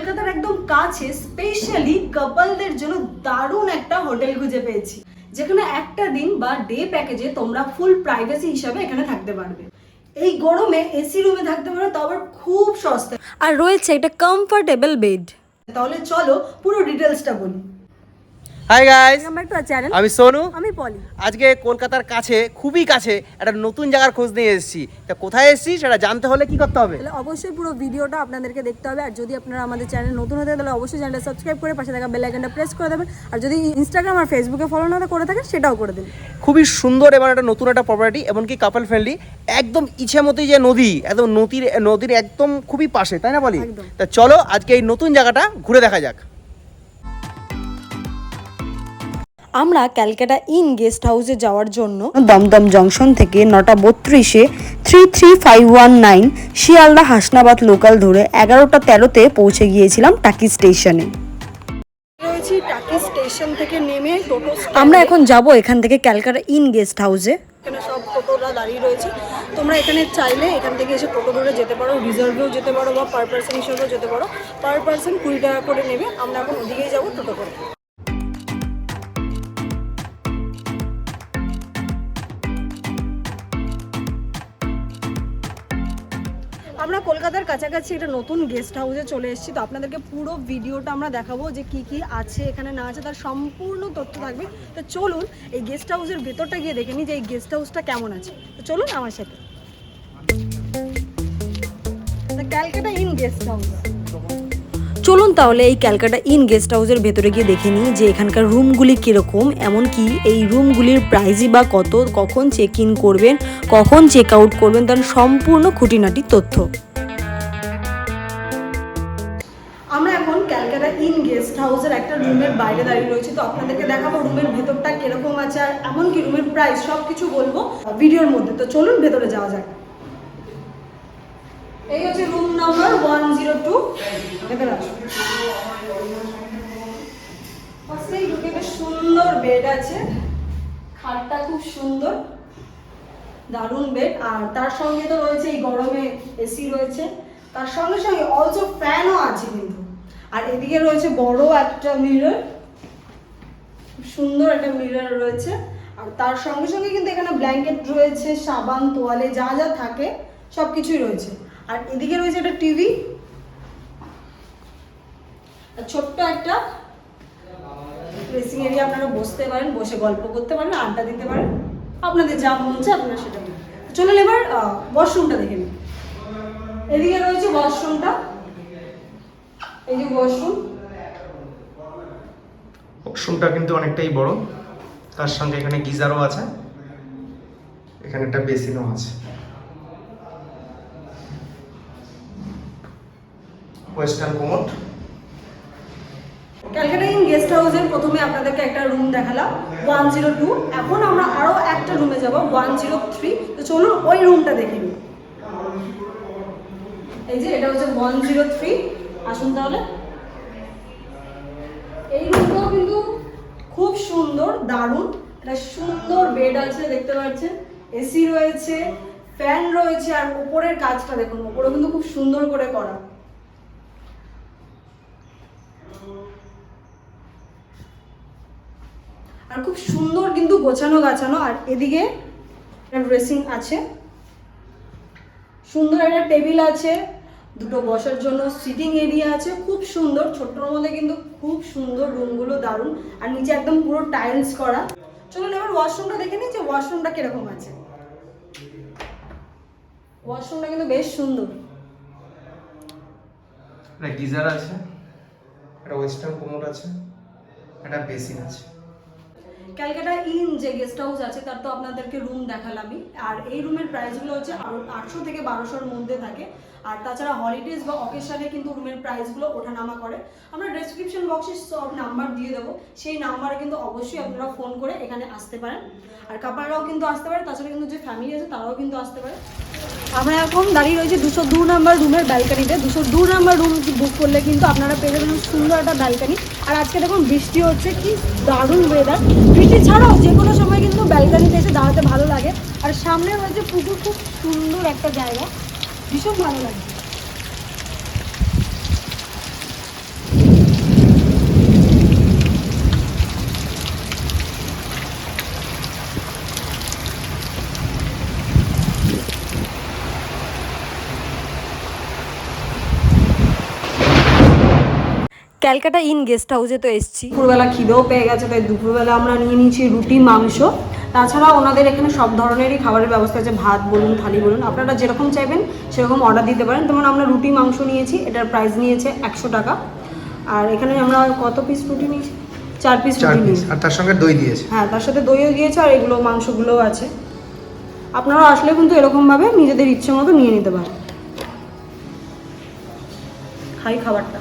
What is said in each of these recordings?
কলকাতার একদম কাছে স্পেশালি কাপলদের জন্য দারুণ একটা হোটেল খুঁজে পেয়েছি। যেখানে একটা দিন বা ডে প্যাকেজে তোমরা ফুল প্রাইভেসি হিসাবে এখানে থাকতে পারবে। এই গরমে এসি রুমে থাকতে পারো তো আবার খুব সস্তা আর রয়েছে একটা কমফোর্টেবল বেড তাহলে চলো পুরো ডিটেলসটা বলি। হাই গাইস আমি সোনু। আমি পলি। আজকে কলকাতার কাছে খুবই কাছে একটা নতুন জায়গার খোঁজ নিয়ে এসেছি। তা কোথায় এসেছি সেটা জানতে হলে কি করতে হবে? তাহলে অবশ্যই পুরো ভিডিওটা আপনাদেরকে দেখতে হবে। আর যদি আপনারা আমাদের চ্যানেল নতুন হতে তাহলে অবশ্যই চ্যানেলটা সাবস্ক্রাইব করে পাশে থাকা বেল আইকনটা প্রেস করে দেবেন। আর যদি ইনস্টাগ্রাম আর ফেসবুকে ফলো না করে থাকেন সেটাও করে দিন। খুবই সুন্দর এবং একটা নতুন একটা প্রপার্টি এমনকি কাপল ফ্রেন্ডলি একদম ইচ্ছে মতোই যে নদী একদম নদীর নদীর একদম খুবই পাশে তাই না বলি তা চলো আজকে এই নতুন জায়গাটা ঘুরে দেখা যাক। আমরা ক্যালকাটা ইন গেস্ট হাউসে যাওয়ার জন্য দমদম জংশন থেকে নটা বত্রিশে three three five one nine Sealdah Hasnabad local ধরে এগারোটা তেরোতে পৌঁছে গিয়েছিলাম টাকি স্টেশনে। রয়েছি টাকি স্টেশন থেকে নেমে টোটো আমরা এখন যাব এখান থেকে ক্যালকাটা ইন গেস্ট হাউসে। এখানে সব টোটোরা দাঁড়িয়ে রয়েছে। তোমরা এখানে চাইলে এখান থেকে এসে টোটো ধরে যেতে পারো রিজার্ভেও যেতে পারো বা পার পার্সন হিসেবেও যেতে পারো। পার পার্সন কুড়ি টাকা করে নেবে আমরা এখন ওদিকেই যাব টোটো করে। কলকাতার কাছাকাছি একটা নতুন গেস্ট হাউসে চলে এসেছি। তো আপনাদেরকে পুরো ভিডিওটা আমরা দেখাবো যে কি কি আছে, এখানে না আছে, তার সম্পূর্ণ তথ্য থাকবে। তো চলুন এই গেস্ট হাউসের ভেতরটা গিয়ে দেখে নিই যে এই গেস্ট হাউসটা কেমন আছে। তো চলুন আমার সাথে। ক্যালকাটা ইন গেস্ট হাউস চলুন তাহলে এই ক্যালকাটা ইন গেস্ট হাউসের ভেতরে গিয়ে দেখে নিই যে এখানকার রুমগুলি কীরকম, এমনকি এই রুমগুলির প্রাইজই বা কত, কখন চেক ইন করবেন, কখন চেক আউট করবেন, তার সম্পূর্ণ খুঁটিনাটি তথ্য। হাউসের একটা রুমের বাইরে দাঁড়িয়ে রয়েছি। তো আপনাদেরকে দেখাবো রুমের ভেতরটা কীরকম আছে আর এমনকি রুমের প্রাইস সব কিছু বলব ভিডিওর মধ্যে। তো চলুন ভেতরে যাওয়া যাক। এই হচ্ছে room number one zero two ভেতরে আসুন। ঢুকে বেশ সুন্দর বেড আছে। খাটটা খুব সুন্দর। দারুণ বেড আর তার সঙ্গে তো রয়েছে এই গরমে এসি রয়েছে। তার সঙ্গে সঙ্গে অলসো ফ্যানও আছে কিন্তু। আর এদিকে রয়েছে বড় একটা মিরর সুন্দর একটা মিরর রয়েছে। আর তার সঙ্গে সঙ্গে কিন্তু এখানে ব্ল্যাঙ্কেট রয়েছে, সাবান, তোয়ালে যা যা থাকে সব কিছুই রয়েছে। আর এদিকে রয়েছে একটা টিভি ছোট্ট একটা ড্রেসিং এরিয়া আপনারা বসতে পারেন, বসে গল্প করতে পারেন, আড্ডা দিতে পারেন। আপনাদের যা মন চায় আপনারা সেটা চলুন এবার ওয়াশরুমটা দেখে নিন এদিকে রয়েছে ওয়াশরুমটা এই যে ওয়াশরুম ওয়াশরুমটা কিন্তু অনেকটাই বড়। তার সঙ্গে এখানে গিজারও আছে। এখানে একটা বেসিনও আছে। Western commode Calcutta inn guest হাউসের প্রথমে আপনাদেরকে একটা রুম দেখালাম ওয়ান জিরো টু। এখন আমরা আরও একটা রুমে যাব ওয়ান জিরো থ্রি। তো চলুন ওই রুমটা দেখে এই যে এটা হচ্ছে ওয়ান জিরো থ্রি। আসুন তাহলে। এই রুমটাও কিন্তু খুব সুন্দর, দারুণ। একটা সুন্দর বেড আছে, দেখতে পাচ্ছেন। এসি রয়েছে ফ্যান রয়েছে, আর উপরের কাজটা দেখুন উপরে কিন্তু খুব সুন্দর করে করা। আর খুব সুন্দর কিন্তু গোছানো গাছানো, আর এদিকে ড্রেসিং আছে। সুন্দর একটা টেবিল আছে। দুটো বসার জন্য সিটিং এরিয়া আছে খুব সুন্দর ছোট্টর মধ্যে কিন্তু খুব সুন্দর রুমগুলো দারুণ। আর নিচে একদম পুরো টাইলস করা। চলুন এবার ওয়াশরুমটা দেখে নিই যে ওয়াশরুমটা কীরকম আছে। ওয়াশরুমটা কিন্তু বেশ সুন্দর। একটা গিজার আছে একটা ওয়েস্টার্ন কোমোড আছে একটা বেসিন আছে। ক্যালকাটা ইন যে গেস্ট হাউস আছে তার তো আপনাদেরকে রুম দেখালামই। আর এই রুমের প্রাইসগুলো হচ্ছে আটশো থেকে বারোশোর মধ্যে থাকে। আর তাছাড়া হলিডেজ বা অকেশনে কিন্তু রুমের প্রাইসগুলো ওঠানামা করে। আমরা ডেসক্রিপশন বক্সে সব নাম্বার দিয়ে দেবো। সেই নাম্বারে কিন্তু অবশ্যই আপনারা ফোন করে এখানে আসতে পারেন। আর কাপাররাও কিন্তু আসতে পারে, তাছাড়া কিন্তু যে ফ্যামিলি আছে তারাও কিন্তু আসতে পারে। আমরা এখন দাঁড়িয়ে রয়েছি দুশো দু নাম্বার রুমের ব্যালকানিতে দুশো দু নাম্বার রুম বুক করলে কিন্তু আপনারা পেয়ে যাবেন সুন্দর একটা ব্যালকানি আর আজকে দেখুন, বৃষ্টি হচ্ছে, কি দারুণ ওয়েদার বৃষ্টি ছাড়াও যে কোনো সময় কিন্তু ব্যালকানিতে এসে দাঁড়াতে ভালো লাগে। আর সামনে রয়েছে পুকুর, খুব সুন্দর একটা জায়গা। ভীষণ ভালো ক্যালকাটা ইন গেস্ট হাউসে তো এসছি। দুপুরবেলা খিদেও পেয়ে গেছে, তাই দুপুরবেলা আমরা নিয়ে নিয়েছি রুটি, মাংস। তাছাড়া ওনাদের এখানে সব ধরনেরই খাবারের ব্যবস্থা আছে ভাত বলুন থালি বলুন। আপনারা যেরকম চাইবেন সেরকম অর্ডার দিতে পারেন। যেমন আমরা রুটি মাংস নিয়েছি এটার প্রাইস নিয়েছে একশো টাকা। আর এখানে আমরা কত পিস রুটি নিয়েছি? চার পিস রুটি নিয়েছি। আর তার সঙ্গে দই দিয়েছে। হ্যাঁ তার সাথে দইও দিয়েছে আর এগুলো মাংসগুলোও আছে। আপনারা আসলে কিন্তু এরকমভাবে নিজেদের ইচ্ছে মতো নিয়ে নিতে পারেন। খাই খাবারটা।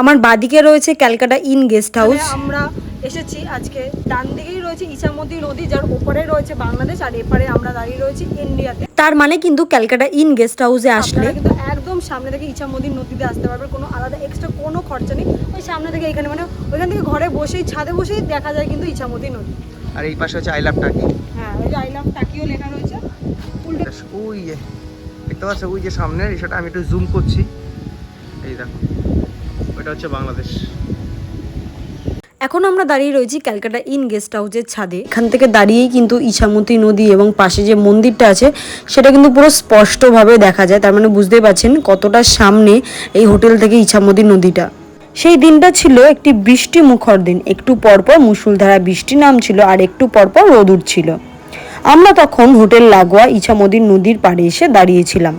আমার বাদিকে রয়েছে ক্যালকাটা ইন গেস্ট হাউস। আমরা এসেছি আজকে ডান দিকেই রয়েছে ইছামতি নদী যার ওপারে রয়েছে বাংলাদেশ আর এপারে আমরা দাঁড়িয়ে রয়েছি ইন্ডিয়াতে। তার মানে কিন্তু ক্যালকাটা ইন গেস্ট হাউসে আসলে কিন্তু একদম সামনে থেকে ইছামতি নদীতে আসতে পারবে কোনো আলাদা এক্সট্রা কোনো খরচা নেই। ওই সামনে থেকে এখানে মানে ওইখান থেকে ঘরে বসেই ছাদে বসেই দেখা যায় কিন্তু ইছামতি নদী। আর এই পাশে হচ্ছে আই লাভ টাকি। হ্যাঁ ওই যে আই লাভ টাকিও লেখা রয়েছে। উল্টে ওই যে দেখতে পাচ্ছ ওই যে সামনে সেটা আমি একটু জুম করছি। এই দেখো। ওইটা হচ্ছে বাংলাদেশ। এখন আমরা দাঁড়িয়ে রয়েছি ক্যালকাটা ইন গেস্ট হাউসের ছাদে। এখান থেকে দাঁড়িয়েই কিন্তু ইছামতি নদী এবং পাশে যে মন্দিরটা আছে, সেটা কিন্তু পুরো স্পষ্টভাবে দেখা যায়। তার মানে বুঝতেই পারছেন কতটা সামনে এই হোটেল থেকে ইছামতি নদীটা। সেই দিনটা ছিল একটি বৃষ্টি মুখর দিন। একটু পরপর মুসুলধারা বৃষ্টি নামছিল আর একটু পরপর রোদ উঠছিল। আমরা তখন হোটেল লাগোয়া ইছামতি নদীর পাড়ে এসে দাঁড়িয়েছিলাম।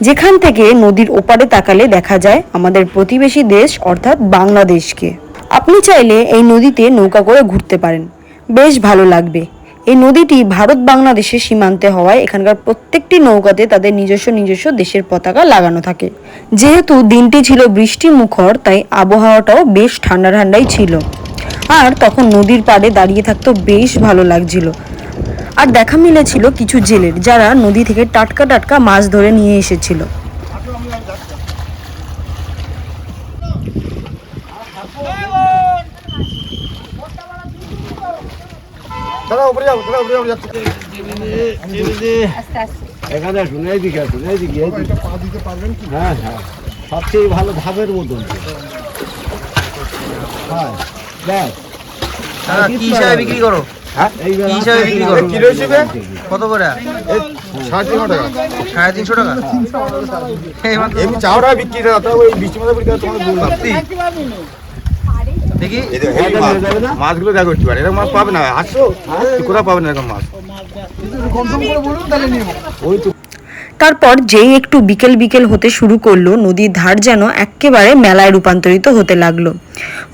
যেখান থেকে নদীর ওপারে তাকালে দেখা যায় আমাদের প্রতিবেশী দেশ, অর্থাৎ বাংলাদেশকে। আপনি চাইলে এই নদীতে নৌকা করে ঘুরতে পারেন। বেশ ভালো লাগবে। এই নদীটি ভারত বাংলাদেশের সীমান্তে হওয়ায় এখানকার প্রত্যেকটি নৌকাতে তাদের নিজস্ব নিজস্ব দেশের পতাকা লাগানো থাকে। যেহেতু দিনটি ছিল বৃষ্টি মুখর তাই আবহাওয়াটাও বেশ ঠান্ডা ঠান্ডাই ছিল। আর তখন নদীর পাড়ে দাঁড়িয়ে থাকতো বেশ ভালো লাগছিল। আর দেখা মিলেছিল কিছু জেলের যারা নদী থেকে টাটকা টাটকা মাছ ধরে নিয়ে এসেছিল। এখানে শুনে শুনে। হ্যাঁ হ্যাঁ। সবচেয়ে ভালো ভাবের মতন। হ্যাঁ বিক্রি করো? হ্যাঁ? এইবার বিক্রি করো? কিলো হিসেবে? কত করে? সাড়ে তিনশো টাকা। সাড়ে তিনশো টাকা? এই মাত্র এমনি চাওড়া বিক্রি ওই বৃষ্টি মাথা বিক্রি তোমার বললাম দেখি। না? মাছগুলো দেখো একটু এরকম মাছ পাবে না আসছো কোথাও পাবে না এরকম মাছ? ওই তো তারপর যেই একটু বিকেল বিকেল হতে শুরু করল, নদীর ধার যেন একেবারে মেলায় রূপান্তরিত হতে লাগল।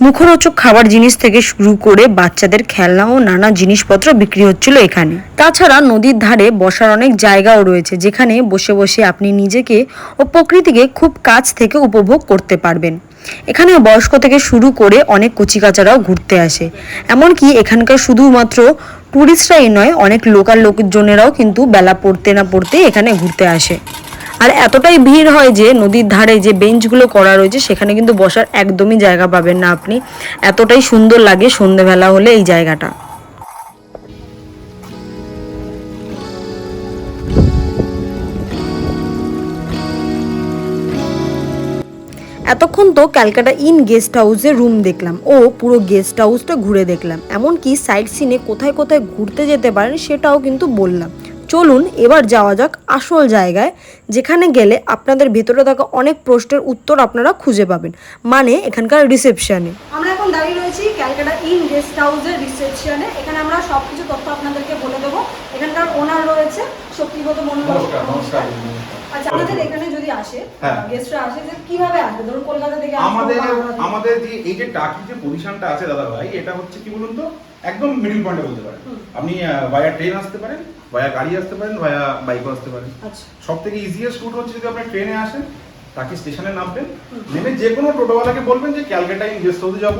মুখরোচক খাবার জিনিস থেকে শুরু করে বাচ্চাদের খেলনা ও নানা জিনিসপত্র বিক্রি হচ্ছিল এখানে। তাছাড়া নদীর ধারে বসার অনেক জায়গাও রয়েছে, যেখানে বসে বসে আপনি নিজেকে ও প্রকৃতিকে খুব কাছ থেকে উপভোগ করতে পারবেন। এখানে বয়স্ক থেকে শুরু করে অনেক কচিকাচারাও ঘুরতে আসে। এমনকি এখানকার শুধুমাত্র টুরিস্টরাই নয়, অনেক লোকাল লোকজনেরাও কিন্তু বেলা পড়তে না পড়তে এখানে ঘুরতে আসে। আর এতটাই ভিড় হয় যে, নদীর ধারে যে বেঞ্চগুলো করা রয়েছে, সেখানে কিন্তু বসার একদমই জায়গা পাবেন না আপনি। এতটাই সুন্দর লাগে সন্ধেবেলা হলে এই জায়গাটা। এতক্ষণ তো ক্যালকাটা ইন গেস্ট হাউসে রুম দেখলাম। ও পুরো গেস্ট হাউসটা ঘুরে দেখলাম। এমনকি সাইড সিনে কোথায় কোথায় ঘুরতে যেতে পারেন সেটাও কিন্তু বললাম। চলুন এবার যাওয়া যাক আসল জায়গায়, যেখানে গেলে আপনাদের ভেতরে থাকা অনেক প্রশ্নের উত্তর আপনারা খুঁজে পাবেন। মানে এখানকার রিসেপশনে। আমরা এখন দাঁড়িয়ে রয়েছি ক্যালকাটা ইন গেস্ট হাউসের রিসেপশনে। এখানে আমরা সব কিছু তথ্য আপনাদেরকে বলে দেবো। এখানকার ওনার রয়েছে শক্তিগত নমস্কার। আচ্ছা আমাদের এখানে যদি আসে হ্যাঁ। গেস্টরা আসে যে কীভাবে আসবে? ধরুন কলকাতা থেকে আমাদের। আমাদের যে এই যে টাকির যে পজিশনটা আছে দাদা ভাই এটা হচ্ছে কি বলুন তো একদম মিডিল পয়েন্টে বলতে পারেন। আপনি ভায়া ট্রেন আসতে পারেন ভায়া গাড়ি আসতে পারেন ভায়া বাইকও আসতে পারেন। সব থেকে ইজিয়েস্ট রুট হচ্ছে যদি আপনি ট্রেনে আসেন টাকি স্টেশনে নামবেন। নেমে যে কোনো টোটোওয়ালাকে বলবেন যে ক্যালকাটা গেস্ট হাউসে যাব।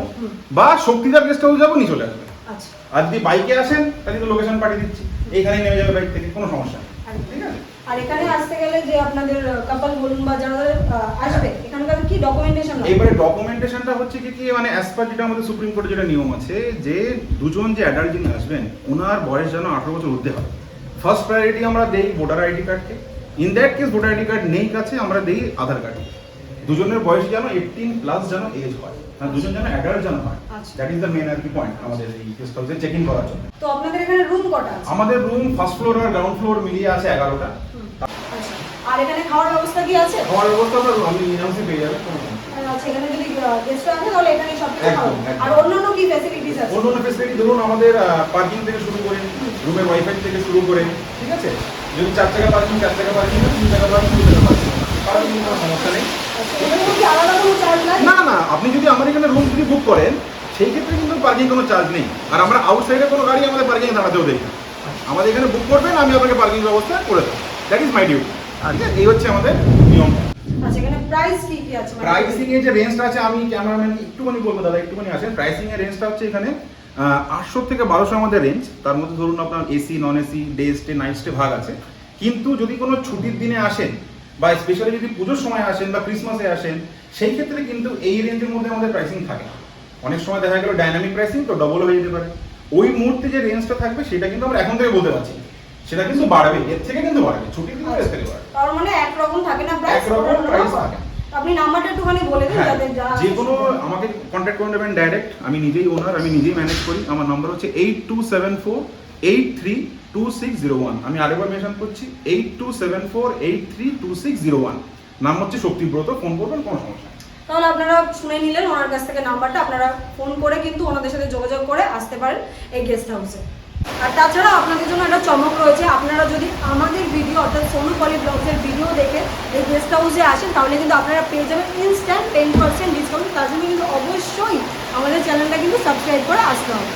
বা শক্তিদার গেস্ট হাউসে যাব নিয়ে চলে আসবেন। আচ্ছা। আর যদি বাইকে আসেন তাহলে তো লোকেশন পাঠিয়ে দিচ্ছি। এইখানে নেমে যাবে বাইক থেকে কোনো সমস্যা নেই একদম। ঠিক আছে আর এখানে আসতে গেলে যে আপনাদের কাপাল বলুন বা যারা আসবে, এখানকার কি ডকুমেন্টেশন এবারে ডকুমেন্টেশনটা হচ্ছে কি কি মানে অ্যাজ পার যেটা আমাদের সুপ্রিম কোর্টে যেটা নিয়ম আছে, যে দুজন যে অ্যাডাল্ট যিনি আসবেন ওনার বয়স যেন আঠারো বছর ঊর্ধ্বে হবে ফার্স্ট প্রায়োরিটি আমরা দেই ভোটার আইডি কার্ডকে in that case voter ID card নেই কাছে আমরা দেই আধার কার্ড দুজনের বয়স যেন এইটিন প্লাস যেন এজ হয়। মানে দুজন যেন অ্যাডাল্ট যেন হয়। দ্যাট ইজ দ্য মেন আর কি পয়েন্ট আমাদের এই গেস্ট হাউসে চেক ইন করার জন্য। তো আপনাদের এখানে রুম কটা আছে? আমাদের রুম ফার্স্ট ফ্লোর আর গ্রাউন্ড ফ্লোর মিলিয়ে আছে এগারোটা। আচ্ছা। আর এখানে খাওয়ার ব্যবস্থা কি আছে? খাওয়ার ব্যবস্থা তো আপনি ইনহাউসে পেয়ে সমস্যা নেই। আচ্ছা এখানে যদি গেস্ট আছে তাহলে এখানে সব কিছু। আর অন্যান্য কি ফ্যাসিলিটিস আছে? অন্য অন্য ফেসিলিটি ধরুন আমাদের পার্কিং থেকে শুরু করে রুমের ওয়াইফাই থেকে শুরু করে ঠিক আছে? যদি চার টাকা পার্কিং চার টাকা পার্কিং তিন টাকা পার্কিং তিন টাকা পার্কিং পার্কিং কোনো সমস্যা নেই। আচ্ছা, না না আপনি যদি আমার এখানে রুম যদি বুক করেন সেই ক্ষেত্রে কিন্তু পার্কিং কোনো চার্জ নেই। আর আমরা আউটসাইডে কোনো গাড়ি আমাদের পার্কিং দাঁড়াতেও দেই না। আমাদের এখানে বুক করবেন আমি আপনাকে পার্কিং ব্যবস্থা করে দেবো। দ্যাট ইজ মাই ডিউটি আছে? এই হচ্ছে আমাদের নিয়ম আচ্ছা মানে প্রাইসিং এর যে রেঞ্জটা আছে আমি ক্যামেরাম্যান একটুখানি বলব দাদা একটুখানি আসেন। প্রাইসিং এর রেঞ্জটা হচ্ছে এখানে আটশো থেকে বারোশো আমাদের রেঞ্জ তার মধ্যে ধরুন আপনার AC non AC day stay night stay ভাগ আছে। কিন্তু যদি কোনো ছুটির দিনে আসেন বা স্পেশালি যদি পুজোর সময় আসেন বা ক্রিসমাসে আসেন সেই ক্ষেত্রে কিন্তু এই রেঞ্জের মধ্যে আমাদের প্রাইসিং থাকে। অনেক সময় দেখা গেল ডাইনামিক প্রাইসিং তো ডবল হয়ে যেতে পারে। ওই মুহূর্তে যে রেঞ্জটা থাকবে সেটা কিন্তু আমরা এখন থেকে বলতে পারছি। সেটা কিন্তু বাড়বে এর থেকে কিন্তু বাড়বে ছুটির দিনে এর থেকে বাড়বে। তার মানে একরকম থাকে না প্রাইস একরকম price থাকে। আপনি নাম্বারটা একটুখানি বলে দিন হ্যাঁ যাদের যা যে কোনো আমাকে কন্ট্যাক্ট করে নেবেন ডাইরেক্ট আমি নিজেই ওনার আমি নিজেই ম্যানেজ করি। আমার নাম্বার হচ্ছে eight two seven four eight three two six zero one আমি আরেকবার মেনশন করছি eight two seven four eight three two six zero one নাম হচ্ছে শক্তিব্রত ফোন করবেন, কোনো সমস্যা তাহলে আপনারা শুনে নিলেন ওনার কাছ থেকে নাম্বারটা, আপনারা ফোন করে কিন্তু ওনাদের সাথে যোগাযোগ করে আসতে পারেন এই গেস্ট হাউসে আর তাছাড়া আপনাদের জন্য একটা চমক রয়েছে, আপনারা যদি আমাদের ভিডিও অর্থাৎ সোনু পলি ব্লগসের ভিডিও দেখে এই গেস্ট হাউসে আসেন, তাহলে কিন্তু আপনারা পেয়ে যাবেন ইনস্ট্যান্ট টেন পার্সেন্ট ডিসকাউন্ট তার জন্য কিন্তু অবশ্যই আমাদের চ্যানেলটা কিন্তু সাবস্ক্রাইব করে আসতে হবে।